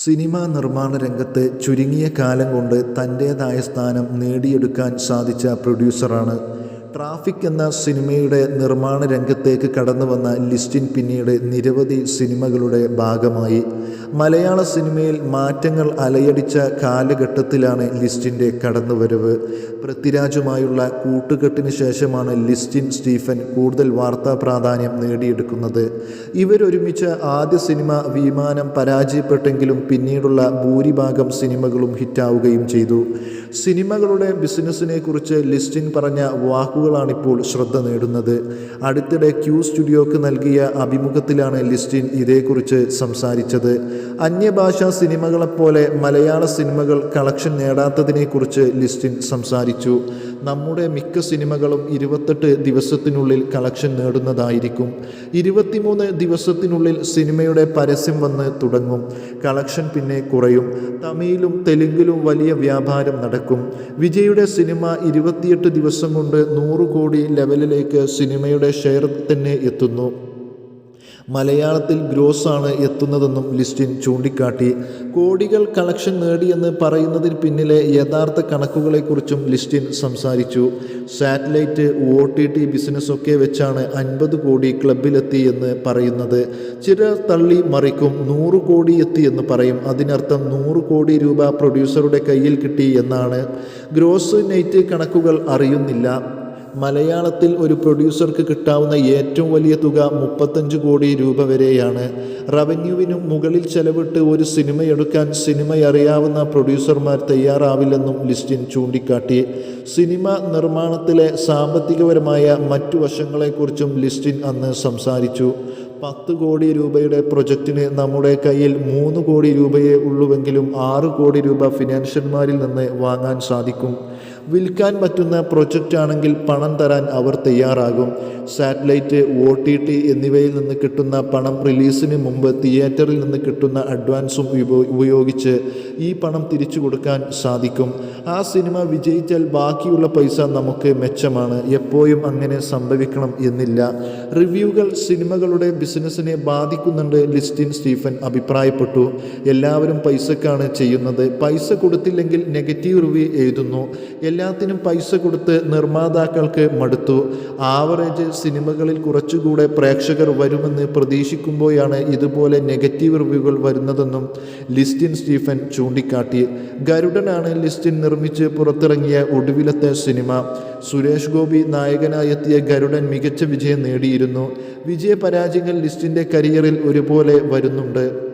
Cinema നിർമ്മാണ രംഗത്ത് ചുരുങ്ങിയ കാലം കൊണ്ട് തന്റേതായ സ്ഥാനം നേടിയെടുക്കാൻ സാധിച്ച പ്രൊഡ്യൂസറാണ് ട്രാഫിക് എന്ന സിനിമയുടെ നിർമ്മാണ രംഗത്തേക്ക് കടന്നു വന്ന ലിസ്റ്റിൻ പിന്നീട് നിരവധി സിനിമകളുടെ ഭാഗമായി. മലയാള സിനിമയിൽ മാറ്റങ്ങൾ അലയടിച്ച കാലഘട്ടത്തിലാണ് ലിസ്റ്റിന്റെ കടന്നുവരവ്. പൃഥ്വിരാജുമായുള്ള കൂട്ടുകെട്ടിന് ശേഷമാണ് ലിസ്റ്റിൻ സ്റ്റീഫൻ കൂടുതൽ വാർത്താ പ്രാധാന്യം നേടിയെടുക്കുന്നത്. ഇവരൊരുമിച്ച ആദ്യ സിനിമ വിമാനം പരാജയപ്പെട്ടെങ്കിലും പിന്നീടുള്ള ഭൂരിഭാഗം സിനിമകളും ഹിറ്റാവുകയും ചെയ്തു. സിനിമകളുടെ ബിസിനസ്സിനെ കുറിച്ച് ലിസ്റ്റിൻ പറഞ്ഞ വാക്കുകളാണിപ്പോൾ ശ്രദ്ധ നേടുന്നത്. അടുത്തിടെ ക്യൂ സ്റ്റുഡിയോക്ക് നൽകിയ അഭിമുഖത്തിലാണ് ലിസ്റ്റിൻ ഇതേക്കുറിച്ച് സംസാരിച്ചത്. അന്യഭാഷാ സിനിമകളെപ്പോലെ മലയാള സിനിമകൾ കളക്ഷൻ നേടാത്തതിനെക്കുറിച്ച് ലിസ്റ്റിൻ സംസാരിച്ചു. നമ്മുടെ മിക്ക സിനിമകളും ഇരുപത്തെട്ട് ദിവസത്തിനുള്ളിൽ കളക്ഷൻ നേടുന്നതായിരിക്കും. ഇരുപത്തിമൂന്ന് ദിവസത്തിനുള്ളിൽ സിനിമയുടെ പരസ്യം വന്ന് തുടങ്ങും. കളക്ഷൻ പിന്നെ കുറയും. തമിഴിലും തെലുങ്കിലും വലിയ വ്യാപാരം നടക്കും. വിജയുടെ സിനിമ ഇരുപത്തിയെട്ട് ദിവസം കൊണ്ട് നൂറ് കോടി ലെവലിലേക്ക് സിനിമയുടെ ഷെയർ തന്നെ എത്തുന്നു. മലയാളത്തിൽ ഗ്രോസ് ആണ് എത്തുന്നതെന്നും ലിസ്റ്റിൻ ചൂണ്ടിക്കാട്ടി. കോടികൾ കളക്ഷൻ നേടിയെന്ന് പറയുന്നതിന് പിന്നിലെ യഥാർത്ഥ കണക്കുകളെക്കുറിച്ചും ലിസ്റ്റിൻ സംസാരിച്ചു. സാറ്റലൈറ്റ് ഒ ടി ടി ബിസിനസ്സൊക്കെ വെച്ചാണ് അൻപത് കോടി ക്ലബിലെത്തിയെന്ന് പറയുന്നത്. ചിലർ തള്ളി മറിക്കും നൂറ് കോടി എത്തിയെന്ന് പറയും. അതിനർത്ഥം നൂറ് കോടി രൂപ പ്രൊഡ്യൂസറുടെ കയ്യിൽ കിട്ടി എന്നാണ്. ഗ്രോസ് നെറ്റ് കണക്കുകൾ അറിയുന്നില്ല. മലയാളത്തിൽ ഒരു പ്രൊഡ്യൂസർക്ക് കിട്ടാവുന്ന ഏറ്റവും വലിയ തുക മുപ്പത്തഞ്ച് കോടി രൂപ വരെയാണ്. റവന്യൂവിനും മുകളിൽ ചെലവിട്ട് ഒരു സിനിമയെടുക്കാൻ സിനിമയറിയാവുന്ന പ്രൊഡ്യൂസർമാർ തയ്യാറാവില്ലെന്നും ലിസ്റ്റിൻ ചൂണ്ടിക്കാട്ടി. സിനിമ നിർമ്മാണത്തിലെ സാമ്പത്തികപരമായ മറ്റു വശങ്ങളെക്കുറിച്ചും ലിസ്റ്റിൻ അന്ന് സംസാരിച്ചു. പത്ത് കോടി രൂപയുടെ പ്രൊജക്റ്റിന് നമ്മുടെ കയ്യിൽ മൂന്ന് കോടി രൂപയേ ഉള്ളുവെങ്കിലും ആറ് കോടി രൂപ ഫിനാൻഷ്യന്മാരിൽ നിന്ന് വാങ്ങാൻ സാധിക്കും. വിൽക്കാൻ പറ്റുന്ന പ്രൊജക്റ്റ് ആണെങ്കിൽ പണം തരാൻ അവർ തയ്യാറാകും. സാറ്റലൈറ്റ് ഒ ടി ടി എന്നിവയിൽ നിന്ന് കിട്ടുന്ന പണം റിലീസിന് മുമ്പ് തിയേറ്ററിൽ നിന്ന് കിട്ടുന്ന അഡ്വാൻസും ഉപയോഗിച്ച് ഈ പണം തിരിച്ചു കൊടുക്കാൻ സാധിക്കും. ആ സിനിമ വിജയിച്ചാൽ ബാക്കിയുള്ള പൈസ നമുക്ക് മെച്ചമാണ്. എപ്പോഴും അങ്ങനെ സംഭവിക്കണം എന്നില്ല. റിവ്യൂകൾ സിനിമകളുടെ ബിസിനസ്സിനെ ബാധിക്കുന്നുണ്ട് ലിസ്റ്റിൻ സ്റ്റീഫൻ അഭിപ്രായപ്പെട്ടു. എല്ലാവരും പൈസക്കാണ് ചെയ്യുന്നത്. പൈസ കൊടുത്തില്ലെങ്കിൽ നെഗറ്റീവ് റിവ്യൂ എഴുതുന്നു. എല്ലാത്തിനും പൈസ കൊടുത്ത് നിർമ്മാതാക്കൾക്ക് മടുത്തു. ആവറേജ് സിനിമകളിൽ കുറച്ചുകൂടെ പ്രേക്ഷകർ വരുമെന്ന് പ്രതീക്ഷിക്കുമ്പോഴാണ് ഇതുപോലെ നെഗറ്റീവ് റിവ്യൂകൾ വരുന്നതെന്നും ലിസ്റ്റിൻ സ്റ്റീഫൻ ചൂണ്ടിക്കാട്ടി. ഗരുഡനാണ് ലിസ്റ്റിൻ നിർമ്മിച്ച് പുറത്തിറങ്ങിയ ഒടുവിലത്തെ സിനിമ. സുരേഷ് ഗോപി നായകനായെത്തിയ ഗരുഡൻ മികച്ച വിജയം നേടിയിരുന്നു. വിജയ പരാജയങ്ങൾ ലിസ്റ്റിന്റെ കരിയറിൽ ഒരുപോലെ വരുന്നുണ്ട്.